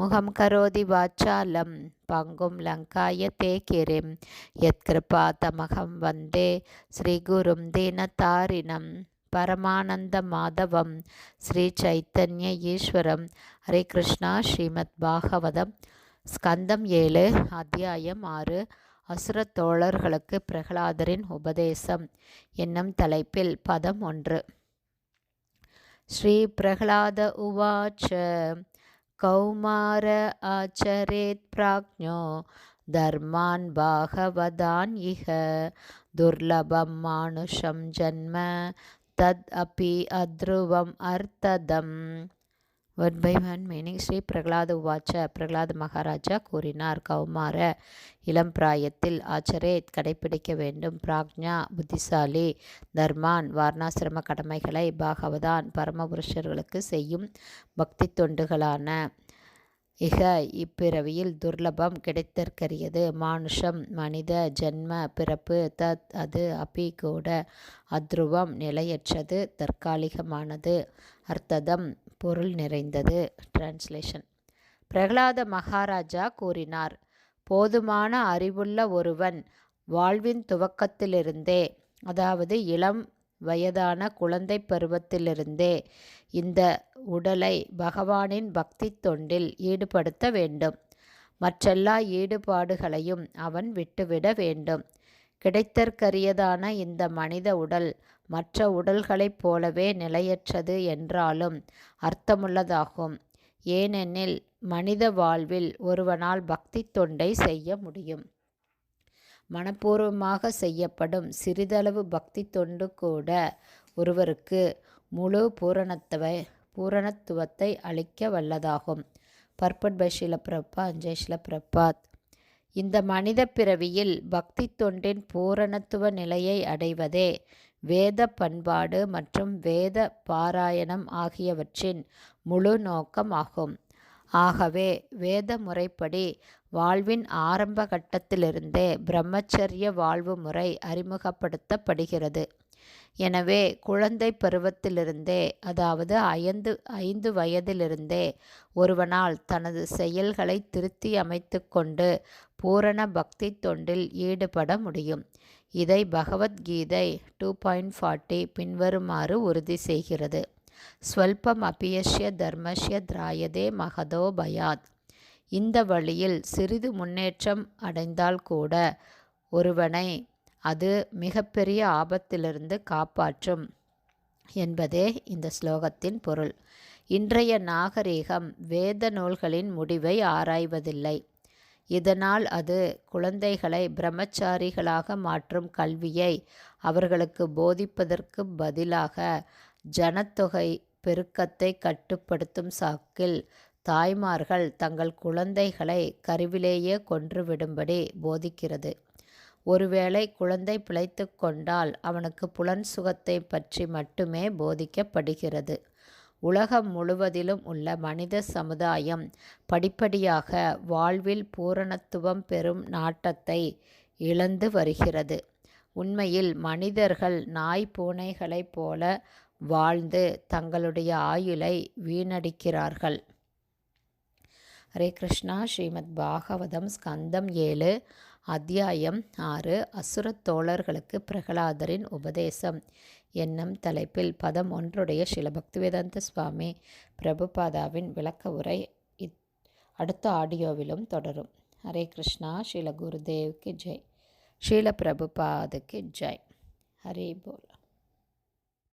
முகம் கரோதி வாச்சாலம் பங்கும் லங்காய தே கிரிம் யத்கிருபா தமகம் வந்தே ஸ்ரீகுரும் தீனதாரிணம் பரமானந்த மாதவம் ஸ்ரீ சைத்தன்ய ஈஸ்வரம். ஹரே கிருஷ்ணா ஸ்ரீமத் பாகவதம். ஸ்கந்தம் ஏழு அத்தியாயம் ஆறு. அசுர தோழர்களுக்கு பிரகலாதரின் உபதேசம். என்னும் தலைப்பில் பதம் ஒன்று. ஸ்ரீ பிரகலாத உவாச்ச कौमार आचरेत् प्राज्ञो धर्मान् भागवदान् इह दुर्लभं मानुषं जन्म तद् अपि अध्रुवम् अर्थदम् one by one meaning Shri Prahlada உவாச்ச பிரகலாத மகாராஜா கூறினார். கௌமார இளம் பிராயத்தில் ஆச்சரே கடைபிடிக்க வேண்டும். பிராக்ஞா புத்திசாலி தர்மான் வாரணாசிரம கடமைகளை பாகவதான் பரமபுருஷர்களுக்கு செய்யும் பக்தி தொண்டுகளான இக இப்பிறவியில் துர்லபம் கிடைத்தற்கரியது. மானுஷம் மனித ஜென்ம பிறப்பு தத் அது அபி கூட அத்ருவம் நிலையற்றது தற்காலிகமானது அர்த்ததம் பொருள் நிறைந்தது. டிரான்ஸ்லேஷன் பிரகலாத மகாராஜா கூறினார் போதுமான அறிவுள்ள ஒருவன் வாழ்வின் துவக்கத்திலிருந்தே அதாவது இளம் வயதான குழந்தை பருவத்திலிருந்தே இந்த உடலை பகவானின் பக்தி தொண்டில் ஈடுபடுத்த வேண்டும். மற்றெல்லா ஈடுபாடுகளையும் அவன் விட்டுவிட வேண்டும். கிடைத்தற்கரியதான இந்த மனித உடல் மற்ற உடல்களைப் போலவே நிலையற்றது என்றாலும் அர்த்தமுள்ளதாகும். ஏனெனில் மனித வாழ்வில் ஒருவனால் பக்தி தொண்டை செய்ய முடியும். மனப்பூர்வமாக செய்யப்படும் சிறிதளவு பக்தி தொண்டு கூட ஒருவருக்கு முழு பூரணத்துவ பூரணத்துவத்தை அளிக்க வல்லதாகும். பர்பட் பை ஷிலப்பிரப்பா அஞ்சய் ஷிலப்பிரப்பாத் இந்த மனித பிறவியில் பக்தி தொண்டின் பூரணத்துவ நிலையை அடைவதே வேத பண்பாடு மற்றும் வேத பாராயணம் ஆகியவற்றின் முழு நோக்கம் ஆகும் ஆகவே வேத முறைப்படி வாழ்வின் ஆரம்ப கட்டத்திலிருந்தே பிரம்மச்சரிய வாழ்வு முறை அறிமுகப்படுத்தப்படுகிறது. எனவே குழந்தை பருவத்திலிருந்தே அதாவது ஐந்து ஐந்து வயதிலிருந்தே ஒருவனால் தனது செயல்களை திருத்தி அமைத்து கொண்டு பூரண பக்தி தொண்டில் ஈடுபட முடியும். இதை பகவத்கீதை டூ பாயிண்ட் ஃபார்ட்டி பின்வருமாறு உறுதி செய்கிறது. ஸ்வல்பம் அபியஷ்ய தர்மஷ்ய திராயதே மகதோ பயாத். இந்த வழியில் சிறிது முன்னேற்றம் அடைந்தால் கூட ஒருவனை அது மிகப்பெரிய ஆபத்திலிருந்து காப்பாற்றும் என்பதே இந்த ஸ்லோகத்தின் பொருள். இன்றைய நாகரீகம் வேத நூல்களின் முடிவை ஆராய்வதில்லை. இதனால் அது குழந்தைகளை பிரம்மச்சாரிகளாக மாற்றும் கல்வியை அவர்களுக்கு போதிப்பதற்கு பதிலாக ஜனத்தொகை பெருக்கத்தை கட்டுப்படுத்தும் சாக்கில் தாய்மார்கள் தங்கள் குழந்தைகளை கருவிலேயே கொன்றுவிடும்படி போதிக்கிறது. ஒருவேளை குழந்தை பிழைத்து கொண்டால் அவனுக்கு புலன் சுகத்தை பற்றி மட்டுமே போதிக்கப்படுகிறது. உலகம் முழுவதிலும் உள்ள மனித சமுதாயம் படிப்படியாக வாழ்வில் பூரணத்துவம் பெறும் நாட்டத்தை இழந்து வருகிறது. உண்மையில் மனிதர்கள் நாய் பூனைகளைப் போல வாழ்ந்து தங்களுடைய ஆயுளை வீணடிக்கிறார்கள். ஹரே கிருஷ்ணா. ஸ்ரீமத் பாகவதம் ஸ்கந்தம் ஏழு. அத்தியாயம் ஆறு அசுரத் தோழர்களுக்கு பிரகலாதரின் உபதேசம். என்னும் தலைப்பில் பதம் ஒன்றுடைய ஸ்ரீல பக்திவேதாந்த சுவாமி பிரபுபாதாவின் விளக்க உரை இத் அடுத்த ஆடியோவிலும் தொடரும். ஹரே கிருஷ்ணா ஸ்ரீல குருதேவ்க்கு ஜெய். ஸ்ரீல பிரபுபாதுக்கு ஜெய். ஹரே போல்.